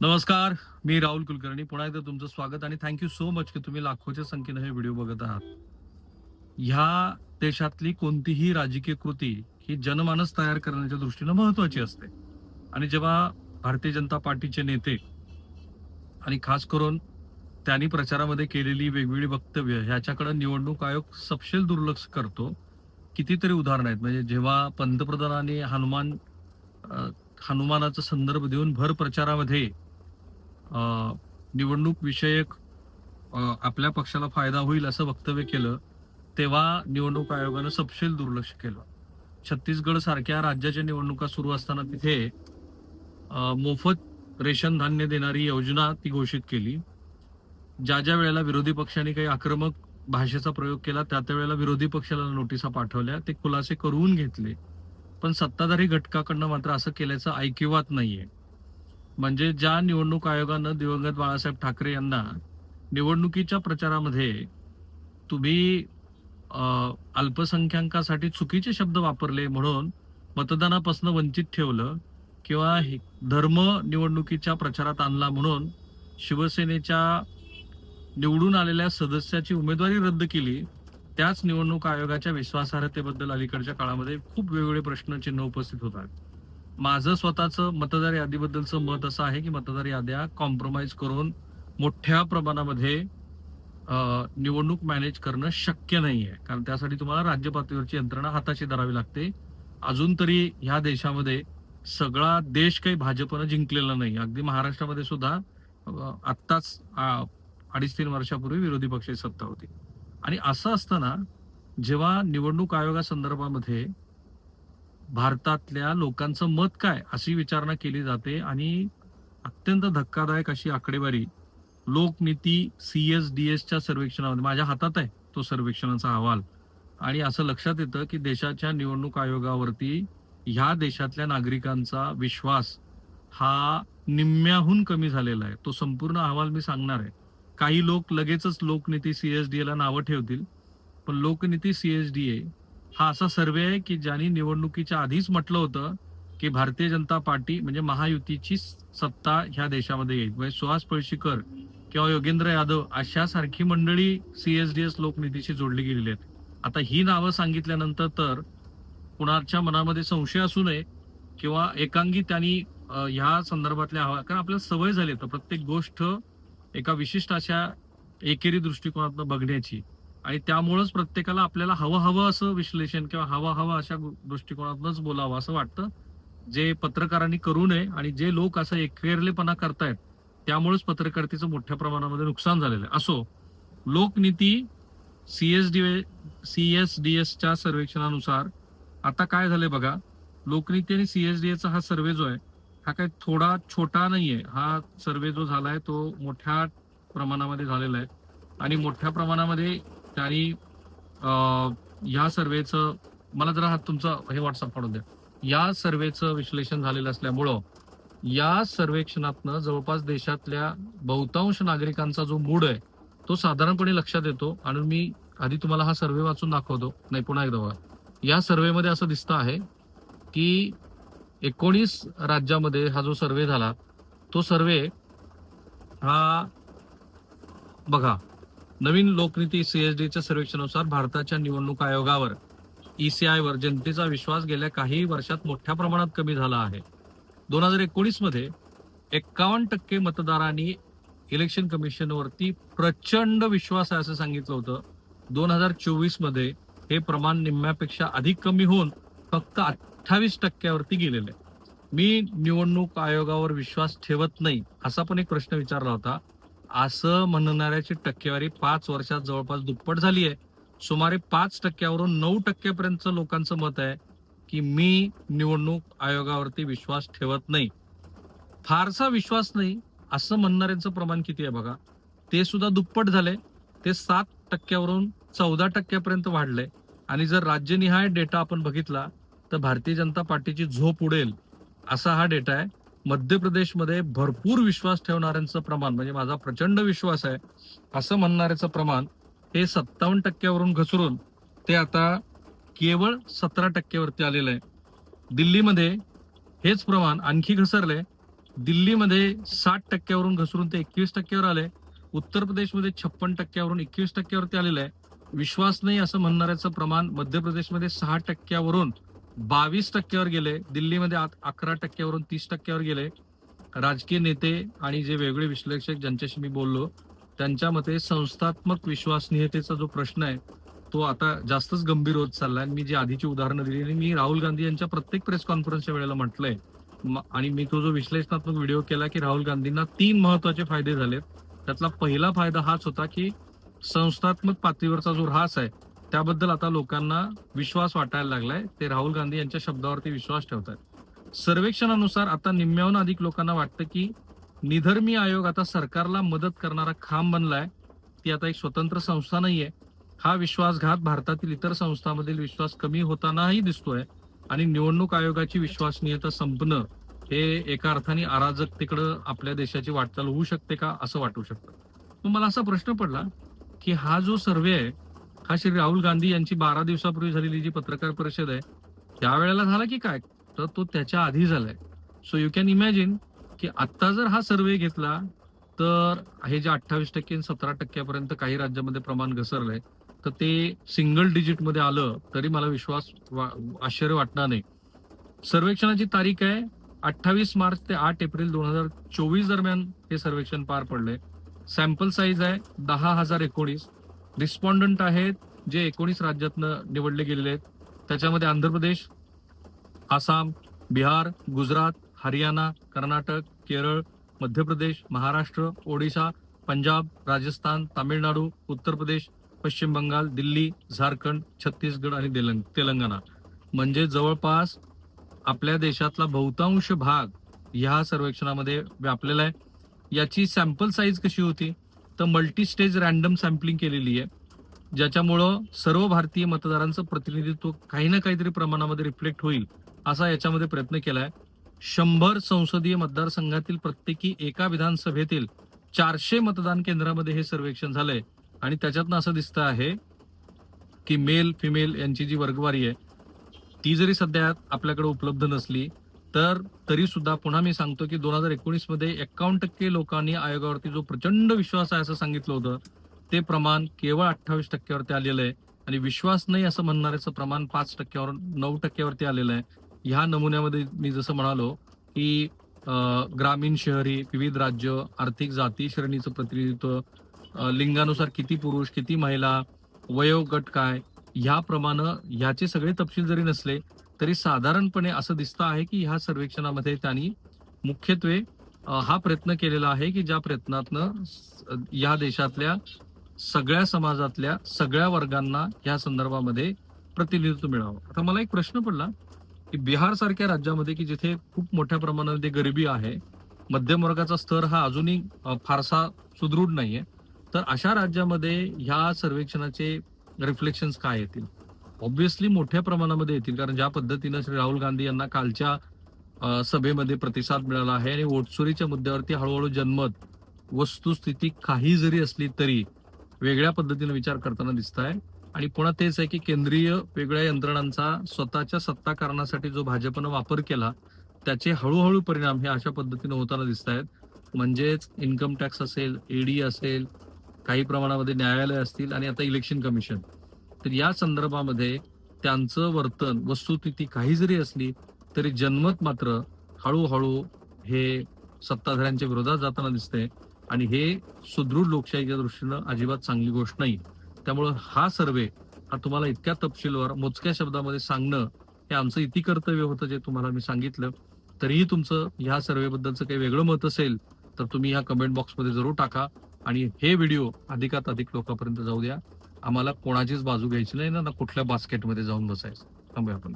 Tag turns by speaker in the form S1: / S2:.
S1: नमस्कार मी राहुल कुलकर्णी. पुन्हा एकदा तुमचं स्वागत आणि थँक्यू सो मच की तुम्ही लाखोच्या संख्येने हे व्हिडिओ बघत आहात. ह्या देशातली कोणतीही राजकीय कृती ही जनमानस तयार करण्याच्या दृष्टीनं महत्वाची असते. आणि जेव्हा भारतीय जनता पार्टीचे नेते आणि खास करून त्यांनी प्रचारामध्ये केलेली वेगवेगळी वक्तव्य ह्याच्याकडे निवडणूक आयोग सपशेल दुर्लक्ष करतो. कितीतरी उदाहरणं आहेत. म्हणजे जेव्हा पंतप्रधानांनी हनुमान हनुमानाचा संदर्भ देऊन भर प्रचारामध्ये निवडणूक विषयक आपल्या पक्षाला फायदा होईल असं वक्तव्य केलं तेव्हा निवडणूक आयोगानं सपशेल दुर्लक्ष केलं. छत्तीसगड सारख्या राज्याच्या निवडणुका सुरू असताना तिथे मोफत रेशन धान्य देणारी योजना ती घोषित केली. ज्या ज्या वेळेला विरोधी पक्षांनी काही आक्रमक भाषेचा प्रयोग केला त्या त्या वेळेला विरोधी पक्षाला नोटिसा पाठवल्या ते खुलासे करून घेतले. पण सत्ताधारी घटकाकडनं मात्र असं केल्याचं ऐकिवात नाहीये. म्हणजे ज्या निवडणूक आयोगानं दिवंगत बाळासाहेब ठाकरे यांना निवडणुकीच्या प्रचारामध्ये तुम्ही अल्पसंख्याकासाठी चुकीचे शब्द वापरले म्हणून मतदानापासून वंचित ठेवलं किंवा धर्म निवडणुकीच्या प्रचारात आणला म्हणून शिवसेनेच्या निवडून आलेल्या सदस्याची उमेदवारी रद्द केली त्याच निवडणूक आयोगाच्या विश्वासार्हतेबद्दल अलीकडच्या काळामध्ये खूप वेगवेगळे प्रश्नचिन्ह उपस्थित होतात. माझं स्वतःचं मतदार यादीबद्दलचं मत असं आहे की मतदार याद्या कॉम्प्रोमाइज करून मोठ्या प्रमाणामध्ये निवडणूक मॅनेज करणं शक्य नाही आहे कारण त्यासाठी तुम्हाला राज्य पातळीवरची यंत्रणा हाताशी धरावी लागते. अजून तरी ह्या देशामध्ये सगळा देश काही भाजपनं जिंकलेला नाही. अगदी महाराष्ट्रामध्ये सुद्धा आत्ताच अडीच तीन वर्षापूर्वी विरोधी पक्षाची सत्ता होती. आणि असं असताना जेव्हा निवडणूक आयोगासंदर्भामध्ये भारतातल्या लोकांचं मत काय अशी विचारणा केली जाते आणि अत्यंत धक्कादायक अशी आकडेवारी लोकनीती सी एस डी एसच्या सर्वेक्षणामध्ये माझ्या हातात आहे तो सर्वेक्षणाचा अहवाल. आणि असं लक्षात येतं की देशाच्या निवडणूक आयोगावरती ह्या देशातल्या नागरिकांचा विश्वास हा निम्म्याहून कमी झालेला आहे. तो संपूर्ण अहवाल मी सांगणार आहे. काही लोक लगेचच लोकनीती सीएसडीए ला नावं ठेवतील. पण लोकनीती सीएसडीए हा असा सर्वे आहे की ज्यांनी निवडणुकीच्या आधीच म्हटलं होतं की भारतीय जनता पार्टी म्हणजे महायुतीची सत्ता ह्या देशामध्ये येईल. म्हणजे सुहास पळशीकर किंवा योगेंद्र यादव अशा सारखी मंडळी सीएसडीएस लोकनीतीशी जोडली गेलेली आहेत. आता ही नावं सांगितल्यानंतर तर कुणाच्या मनामध्ये संशय असू नये किंवा एकांगी त्यांनी ह्या संदर्भातल्या हवा कारण आपल्याला सवय झाली तर प्रत्येक गोष्ट एका विशिष्ट अशा एकेरी दृष्टिकोनातून बघण्याची. आणि त्यामुळंच प्रत्येकाला आपल्याला हवं हवं असं विश्लेषण किंवा हवा हवं अशा दृष्टिकोनातूनच बोलावं असं वाटतं. जे पत्रकारांनी करू नये आणि जे लोक असं एकवेरलेपणा करतायत त्यामुळेच पत्रकारितेचं मोठ्या प्रमाणामध्ये नुकसान झालेलं आहे. असो लोकनीती सीएसडी सीएसडीएसच्या सर्वेक्षणानुसार आता काय झालंय बघा लोकनीती आणि सीएसडीएचा हा सर्वे जो आहे हा काही थोडा छोटा नाहीये. हा सर्वे जो झालाय तो मोठ्या प्रमाणामध्ये झालेला आहे. आणि मोठ्या प्रमाणामध्ये आणि या सर्वेचं मला जरा हा तुमचा हे व्हॉट्सअप काढून द्या. या सर्वेचं विश्लेषण झालेलं असल्यामुळं या सर्वेक्षणातनं जवळपास देशातल्या बहुतांश नागरिकांचा जो मूड आहे तो साधारणपणे लक्षात येतो. आणि मी आधी तुम्हाला हा सर्वे वाचून दाखवतो नाही पुन्हा एकदा बघा. या सर्वेमध्ये असं दिसतं आहे की एकोणीस राज्यामध्ये हा जो सर्वे झाला तो सर्वे हा बघा नवीन लोकनीती सीएसडीच्या सर्वेक्षणानुसार भारताच्या निवडणूक आयोगावर ईसीआयवर जनतेचा विश्वास गेल्या काही वर्षात मोठ्या प्रमाणात कमी झाला आहे. दोन हजार एकोणीसमध्ये एक्कावन्न टक्के मतदारांनी इलेक्शन कमिशनवरती प्रचंड विश्वास आहे असं सांगितलं होतं. दोन हजार चोवीसमध्ये हे प्रमाण निम्म्यापेक्षा अधिक कमी होऊन फक्त अठ्ठावीस टक्क्यावरती गेलेलं आहे. मी निवडणूक आयोगावर विश्वास ठेवत नाही असा पण एक प्रश्न विचारला होता. असं म्हणणाऱ्याची टक्केवारी पाच वर्षात जवळपास दुप्पट झाली आहे. सुमारे पाच टक्क्यावरून नऊ टक्क्यापर्यंतचं लोकांचं मत आहे की मी निवडणूक आयोगावरती विश्वास ठेवत नाही. फारसा विश्वास नाही असं म्हणणाऱ्यांचं प्रमाण किती आहे बघा. ते सुद्धा दुप्पट झाले. ते सात टक्क्यावरून चौदा टक्क्यापर्यंत वाढले. आणि जर राज्यनिहाय डेटा आपण बघितला तर भारतीय जनता पार्टीची झोप उडेल असा हा डेटा आहे. मध्य प्रदेशमध्ये भरपूर विश्वास ठेवणाऱ्यांचं प्रमाण म्हणजे माझा प्रचंड विश्वास आहे असं म्हणणाऱ्याचं प्रमाण हे सत्तावन्न टक्क्यावरून घसरून ते आता केवळ सतरा टक्क्यावरती आलेलं आहे. दिल्लीमध्ये हेच प्रमाण आणखी घसरले दिल्लीमध्ये साठ टक्क्यावरून घसरून ते एकवीस टक्क्यावर आले. उत्तर प्रदेशमध्ये छप्पन टक्क्यावरून एकवीस टक्क्यावरती आलेलं आहे. विश्वास नाही असं म्हणणाऱ्याचं प्रमाण मध्य प्रदेशमध्ये सहा टक्क्यावरून बावीस टक्क्यावर गेले दिल्लीमध्ये आत- अकरा टक्क्यावरून तीस टक्क्यावर गेले. राजकीय नेते आणि जे वेगळे विश्लेषक ज्यांच्याशी मी बोललो त्यांच्या मते संस्थात्मक विश्वसनीयतेचा जो प्रश्न आहे तो आता जास्तच गंभीर होत चाललाय. आणि मी जी आधीची उदाहरणं दिली आणि मी राहुल गांधी यांच्या प्रत्येक प्रेस कॉन्फरन्सच्या वेळेला म्हटलंय आणि मी तो जो विश्लेषणात्मक व्हिडिओ केला की राहुल गांधींना तीन महत्त्वाचे फायदे झालेत. त्यातला पहिला फायदा हाच होता की संस्थात्मक पातळीवरचा जो ऱ्हास आहे त्याबद्दल आता लोकांना विश्वास वाटायला लागलाय. ते राहुल गांधी यांच्या शब्दावरती विश्वास ठेवतात सर्वेक्षणानुसार आता निम्म्याहून अधिक लोकांना वाटतं की निधर्मी आयोग आता सरकारला मदत करणारा खांब बनलाय. ती आता एक स्वतंत्र संस्था नाहीये. हा विश्वासघात भारतातील इतर संस्थांमधील विश्वास कमी होतानाही दिसतोय. आणि निवडणूक आयोगाची विश्वसनीयता संपणं हे एका अर्थाने अराजकतेकडं आपल्या देशाची वाटचाल होऊ शकते का असं वाटू शकतं. मग मला असा प्रश्न पडला की हा जो सर्वे आहे हा श्री राहुल गांधी यांची बारा दिवसापूर्वी झालेली जी पत्रकार परिषद आहे त्यावेळेला झाला की काय? तर तो त्याच्या आधी झालाय. सो यू कॅन इमॅजिन की आत्ता जर हा सर्वे घेतला तर हे जे अठ्ठावीस टक्के सतरा टक्क्यापर्यंत काही राज्यामध्ये प्रमाण घसरलंय तर ते सिंगल डिजिटमध्ये आलं तरी मला विश्वास वा- आश्चर्य वाटणार नाही. सर्वेक्षणाची तारीख आहे अठ्ठावीस मार्च ते आठ एप्रिल दोन हजार चोवीस दरम्यान हे सर्वेक्षण पार पडले सॅम्पल साईज आहे दहा हजार एकोणीस. रिस्पॉन्डंट आहेत जे एकोणीस राज्यातनं निवडले गेलेले आहेत. त्याच्यामध्ये आंध्र प्रदेश आसाम बिहार गुजरात हरियाणा कर्नाटक केरळ मध्य प्रदेश महाराष्ट्र ओडिशा पंजाब राजस्थान तामिळनाडू उत्तर प्रदेश पश्चिम बंगाल दिल्ली झारखंड छत्तीसगड आणि तेलंग- तेलंगणा. म्हणजे जवळपास आपल्या देशातला बहुतांश भाग ह्या सर्वेक्षणामध्ये व्यापलेला आहे. याची सॅम्पल साईज कशी होती? तर मल्टी स्टेज रॅन्डम सॅम्पलिंग केलेली आहे. ज्याच्यामुळं सर्व भारतीय मतदारांचं प्रतिनिधित्व काही ना काहीतरी प्रमाणामध्ये रिफ्लेक्ट होईल असा याच्यामध्ये प्रयत्न केलाय. शंभर संसदीय मतदारसंघातील प्रत्येकी एका विधानसभेतील चारशे मतदान केंद्रामध्ये हे सर्वेक्षण झालंय. आणि त्याच्यातनं असं दिसतं आहे की मेल फिमेल यांची जी वर्गवारी आहे ती जरी सध्या आपल्याकडे उपलब्ध नसली तर तरी सुद्धा पुन्हा मी सांगतो की दोन हजार एकोणीसमध्ये एक्कावन्न टक्के लोकांनी आयोगावरती जो प्रचंड विश्वास आहे असं सांगितलं होतं ते प्रमाण केवळ अठ्ठावीस टक्क्यावरती आलेलं आहे. आणि विश्वास नाही असं म्हणणाऱ्याचं प्रमाण पाच टक्क्यावर नऊ टक्क्यावरती आलेलं आहे. ह्या नमुन्यामध्ये मी जसं म्हणालो की ग्रामीण शहरी विविध राज्य आर्थिक जाती श्रेणीचं प्रतिनिधित्व लिंगानुसार किती पुरुष किती महिला वयोगट काय ह्याप्रमाणे ह्याचे सगळे तपशील जरी नसले तरी साधारणपणे असं दिसतं आहे की ह्या सर्वेक्षणामध्ये त्यांनी मुख्यत्वे हा प्रयत्न केलेला आहे की ज्या प्रयत्नातनं या देशातल्या सगळ्या समाजातल्या सगळ्या वर्गांना ह्या संदर्भामध्ये प्रतिनिधित्व मिळावं. आता मला एक प्रश्न पडला की बिहार सारख्या राज्यामध्ये की जिथे खूप मोठ्या प्रमाणामध्ये गरिबी आहे मध्यम वर्गाचा स्तर हा अजूनही फारसा सुदृढ नाहीये तर अशा राज्यामध्ये ह्या सर्वेक्षणाचे रिफ्लेक्शन्स काय येतील? ऑब्व्हियसली मोठ्या प्रमाणामध्ये येतील. कारण ज्या पद्धतीनं श्री राहुल गांधी यांना कालच्या सभेमध्ये प्रतिसाद मिळाला आहे आणि वोटचोरीच्या मुद्द्यावरती हळूहळू जन्मत वस्तुस्थिती काही जरी असली तरी वेगळ्या पद्धतीने विचार करताना दिसत आहे आणि पुन्हा तेच आहे की केंद्रीय वेगळ्या यंत्रणांचा स्वतःच्या सत्ता कारणासाठी जो भाजपनं वापर केला त्याचे हळूहळू परिणाम हे अशा पद्धतीने होताना दिसत आहेत म्हणजेच इन्कम टॅक्स असेल ईडी असेल काही प्रमाणामध्ये न्यायालय असतील आणि आता इलेक्शन कमिशन तर या संदर्भामध्ये त्यांचं वर्तन वस्तुस्थिती काही जरी असली तरी जनमत मात्र हळूहळू हे सत्ताधाऱ्यांच्या विरोधात जाताना दिसते आणि हे सुदृढ लोकशाहीच्या दृष्टीनं अजिबात चांगली गोष्ट नाही. त्यामुळं हा सर्वे हा तुम्हाला इतक्या तपशीलवार मोजक्या शब्दामध्ये सांगणं हे आमचं इति कर्तव्य होतं जे तुम्हाला मी सांगितलं. तरीही तुमचं ह्या सर्वेबद्दलचं काही वेगळं मत असेल तर तुम्ही ह्या कमेंट बॉक्समध्ये जरूर टाका. आणि हे व्हिडिओ अधिकात अधिक लोकांपर्यंत जाऊ द्या. आम्हाला कोणाचीच बाजू घ्यायची नाही ना कुठल्या बास्केटमध्ये जाऊन बसायचं. थांबूया आपण.